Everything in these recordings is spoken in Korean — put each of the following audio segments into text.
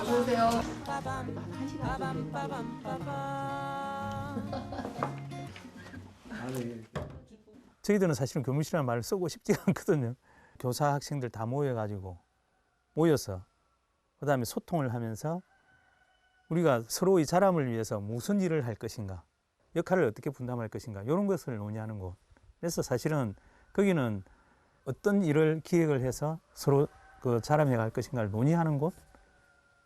어서오세요. 저희들은 사실은 교무실이라는 말을 쓰고 싶지가 않거든요. 교사 학생들 다 모여가지고 모여서 그 다음에 소통을 하면서 우리가 서로의 자람을 위해서 무슨 일을 할 것인가, 역할을 어떻게 분담할 것인가 이런 것을 논의하는 곳. 그래서 사실은 거기는 어떤 일을 기획을 해서 서로 그 자람해 갈 것인가를 논의하는 곳.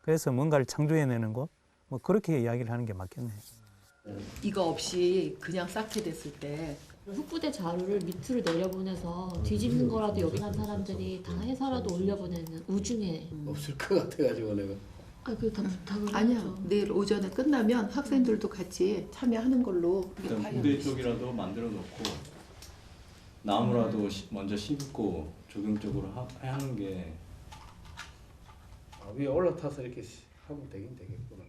그래서 뭔가를 창조해내는 곳. 뭐 그렇게 이야기를 하는 게 맞겠네요. 이거 없이 그냥 쌓게 됐을 때. 흑부대 자료를 밑으로 내려보내서 뒤집는 거라도 여기 간 사람들이 다 해서라도 올려보내는 우중에. 없을 것 같아가지고 내가. 아 그다 부탁을 아니야. 내일 오전에 끝나면 학생들도 같이 참여하는 걸로. 일단 부대 쪽이라도 만들어 놓고 나무라도 시- 먼저 심고 조경적으로 하, 하는 게 아, 위에 올라타서 이렇게 시- 하면 되긴 되겠구나.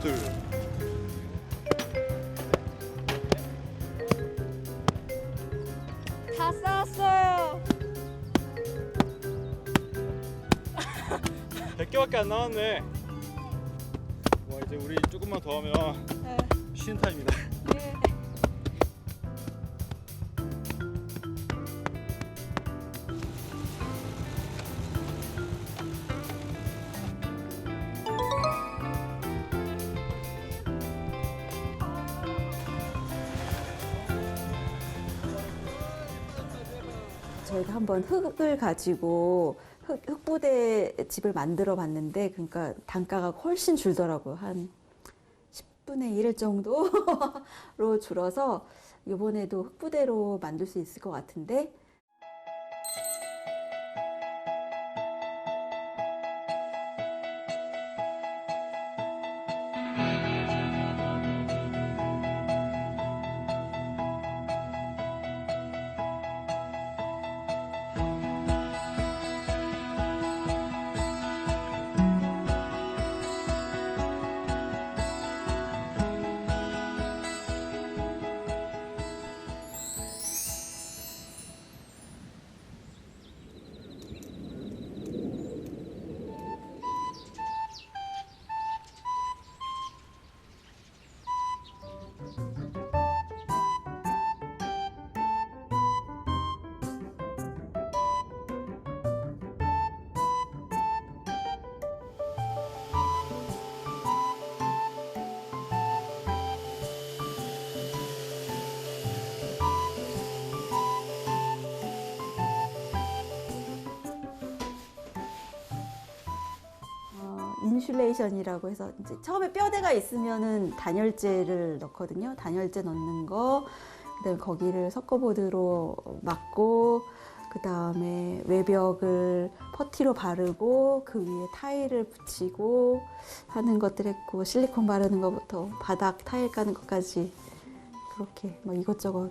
둘다 쌓았어요. 100개밖에 안 남았네 와 이제 우리 조금만 더 하면 네. 쉬는 타임이다 예. 한번 흙을 가지고 흙, 흙부대 집을 만들어 봤는데 그러니까 단가가 훨씬 줄더라고요. 한 10분의 1 정도로 줄어서 이번에도 흙부대로 만들 수 있을 것 같은데 인슐레이션이라고 해서 이제 처음에 뼈대가 있으면은 단열재를 넣거든요. 단열재 넣는 거, 그다음에 거기를 석고보드로 막고, 그 다음에 외벽을 퍼티로 바르고 그 위에 타일을 붙이고 하는 것들 했고 실리콘 바르는 것부터 바닥 타일 까는 것까지 그렇게 뭐 이것저것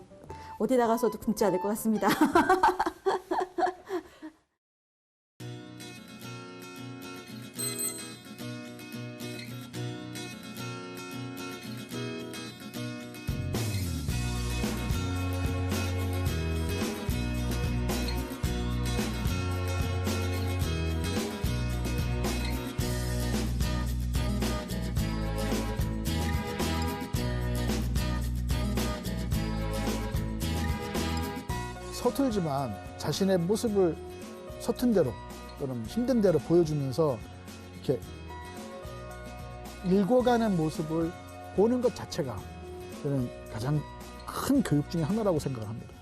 어디 나가서도 굶지 않을 것 같습니다. 서툴지만 자신의 모습을 서툰 대로 또는 힘든 대로 보여주면서 이렇게 읽어가는 모습을 보는 것 자체가 저는 가장 큰 교육 중에 하나라고 생각을 합니다.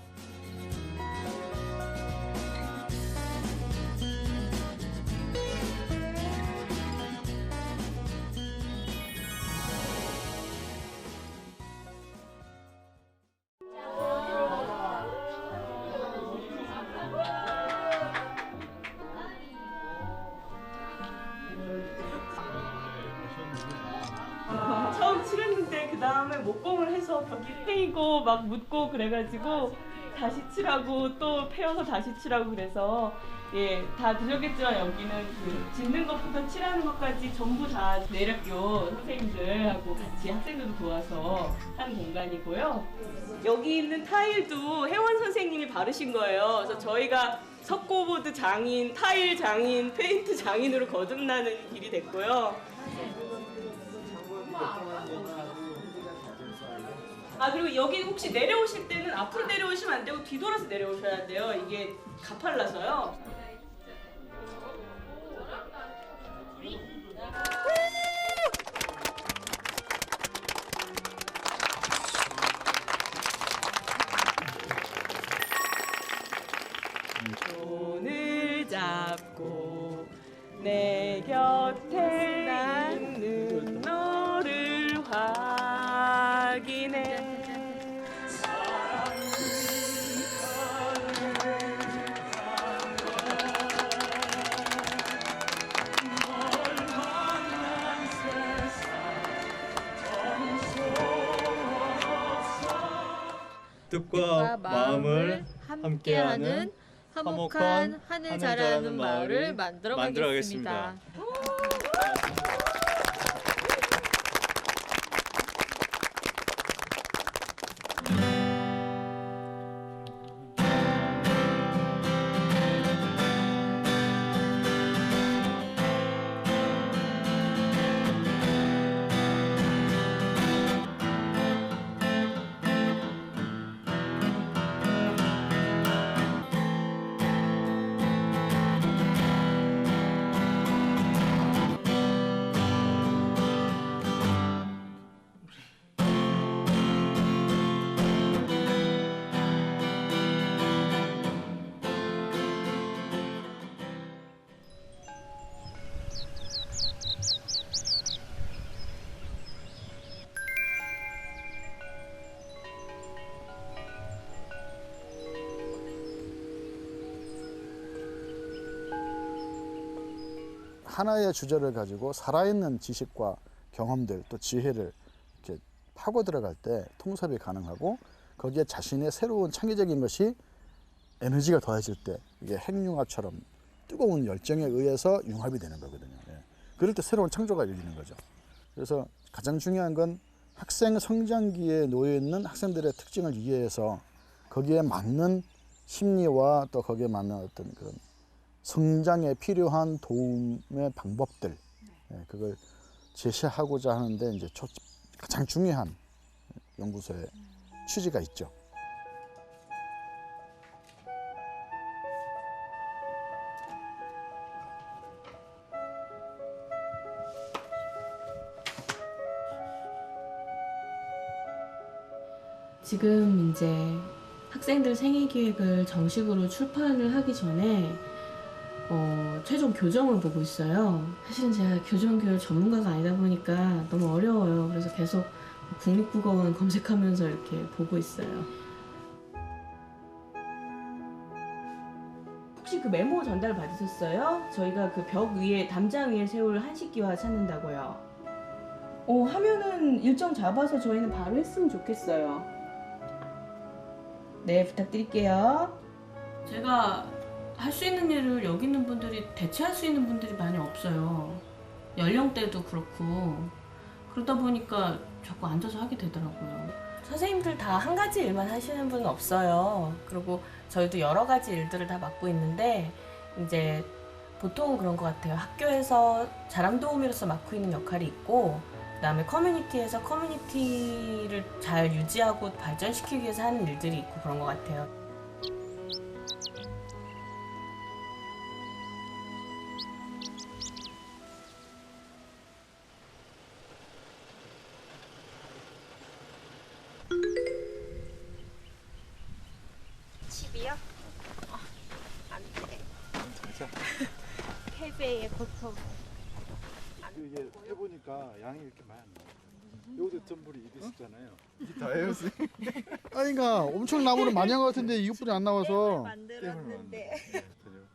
벽이 패이고 막 묻고 그래가지고 다시 칠하고 또 패여서 다시 칠하고 그래서 예 다 들렸겠지만 여기는 그 짓는 것부터 칠하는 것까지 전부 다 내력교 선생님들하고 같이 학생들도 도와서 한 공간이고요. 여기 있는 타일도 혜원 선생님이 바르신 거예요. 그래서 저희가 석고보드 장인, 타일 장인, 페인트 장인으로 거듭나는 길이 됐고요. 아 그리고 여기 혹시 내려오실 때는 앞으로 내려오시면 안 되고 뒤돌아서 내려오셔야 돼요. 이게 가팔라서요. 뜻과 마음을 함께하는 화목한 하늘 자라는 마을을 만들어 가겠습니다. 하나의 주제를 가지고 살아있는 지식과 경험들 또 지혜를 이렇게 파고 들어갈 때 통섭이 가능하고 거기에 자신의 새로운 창의적인 것이 에너지가 더해질 때 이게 핵융합처럼 뜨거운 열정에 의해서 융합이 되는 거거든요. 예. 그럴 때 새로운 창조가 열리는 거죠. 그래서 가장 중요한 건 학생 성장기에 놓여 있는 학생들의 특징을 이해해서 거기에 맞는 심리와 또 거기에 맞는 어떤 그런 성장에 필요한 도움의 방법들 예, 그걸 제시하고자 하는데 이제 초, 가장 중요한 연구소의 취지가 있죠. 지금 이제 학생들 생애 기획을 정식으로 출판을 하기 전에 어, 최종 교정을 보고 있어요. 사실은 제가 교정 교육 전문가가 아니다 보니까 너무 어려워요. 그래서 계속 국립국어원 검색하면서 이렇게 보고 있어요. 혹시 그 메모 전달 받으셨어요? 저희가 그 벽 위에 담장 위에 세울 한식기와 찾는다고요. 어 하면은 일정 잡아서 저희는 바로 했으면 좋겠어요. 네 부탁드릴게요. 제가 할 수 있는 일을 여기 있는 분들이 대체할 수 있는 분들이 많이 없어요. 연령대도 그렇고 그러다 보니까 자꾸 앉아서 하게 되더라고요. 선생님들 다 한 가지 일만 하시는 분은 없어요. 그리고 저희도 여러 가지 일들을 다 맡고 있는데 이제 보통은 그런 것 같아요. 학교에서 자랑 도우미로서 맡고 있는 역할이 있고 그다음에 커뮤니티에서 커뮤니티를 잘 유지하고 발전시키기 위해서 하는 일들이 있고 그런 것 같아요. 배의 고통. 이게 해보니까 양이 이렇게 많이 안 나와요. 전부리 이게 있었잖아요. 이게 다예요, 선생님. 아니가 엄청 나무는 많이 한 것 같은데 이것뿐이 안 나와서 만들었는데.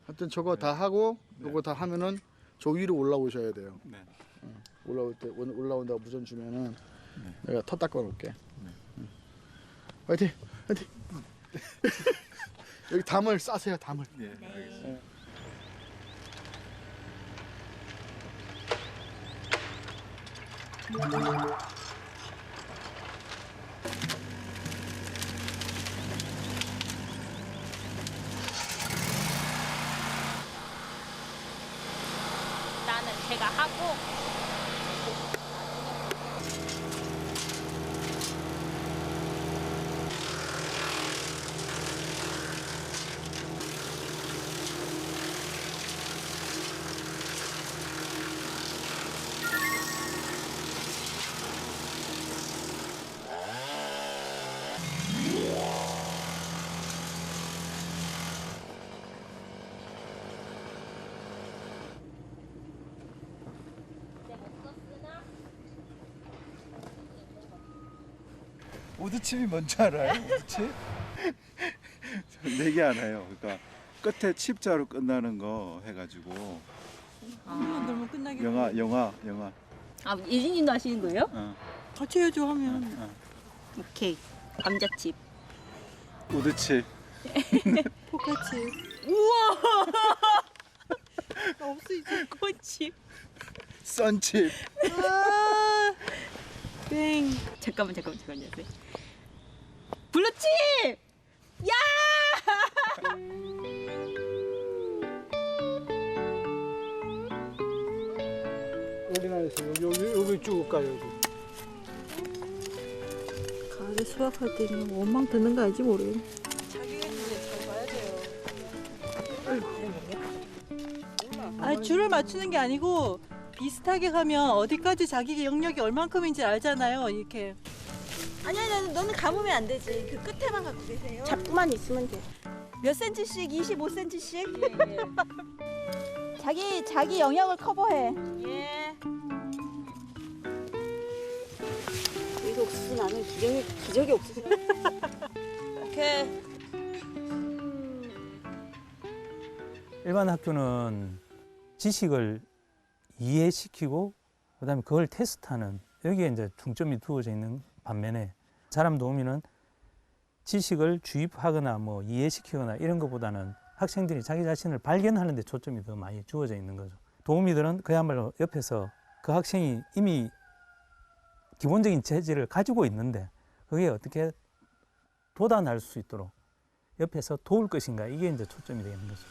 하여튼 저거 다 하고 요거 다 하면은 저 위로 올라오셔야 돼요. 네. 응. 올라올 때 올- 올라온다고 무전 주면은 내가 터 닦아 놓을게. 응. 화이팅! 화이팅! 여기 담을 싸세요, 담을. 네, 알겠습니다. 나는 제가 하고 우드칩이 뭔지 알아요? 우드칩? 네개 알아요. 그러니까 끝에 칩자로 끝나는 거 해가지고 그러면 끝나겠네. 영화, 영화, 영화. 아 예진님도 하시는 거예요? 어, 같이 해줘 하면. 어. 오케이 감자칩. 우드칩. 포카칩. 없어 이제. 꽃칩. 썬칩. 아, 땡. 잠깐만 잠깐만 잠깐만 블루칩. 야! 우리나라에서 여기 여기, 여기 쭉 가요. 여기. 가을에 수확할 때는 원망 드는 거 알지 모르. 아니 줄을 맞추는 게 아니고 비슷하게 가면 어디까지 자기 영역이 얼만큼인지 알잖아요. 이렇게. 아니 아니 너는 감으면 안 되지. 그 끝에만 갖고 계세요. 잡고만 있으면 돼. 몇 센치씩? 25cm씩? 자기 자기 영역을 커버해. 예. 이거 옥수수 나는 기적이 기적이 옥수수. 오케이. 일반 학교는 지식을 이해시키고 그다음에 그걸 테스트하는 여기에 이제 중점이 두어져 있는 반면에 사람 도우미는 지식을 주입하거나 뭐 이해시키거나 이런 것보다는 학생들이 자기 자신을 발견하는 데 초점이 더 많이 주어져 있는 거죠. 도우미들은 그야말로 옆에서 그 학생이 이미 기본적인 재질을 가지고 있는데 그게 어떻게 돋아날 수 있도록 옆에서 도울 것인가 이게 이제 초점이 되는 거죠.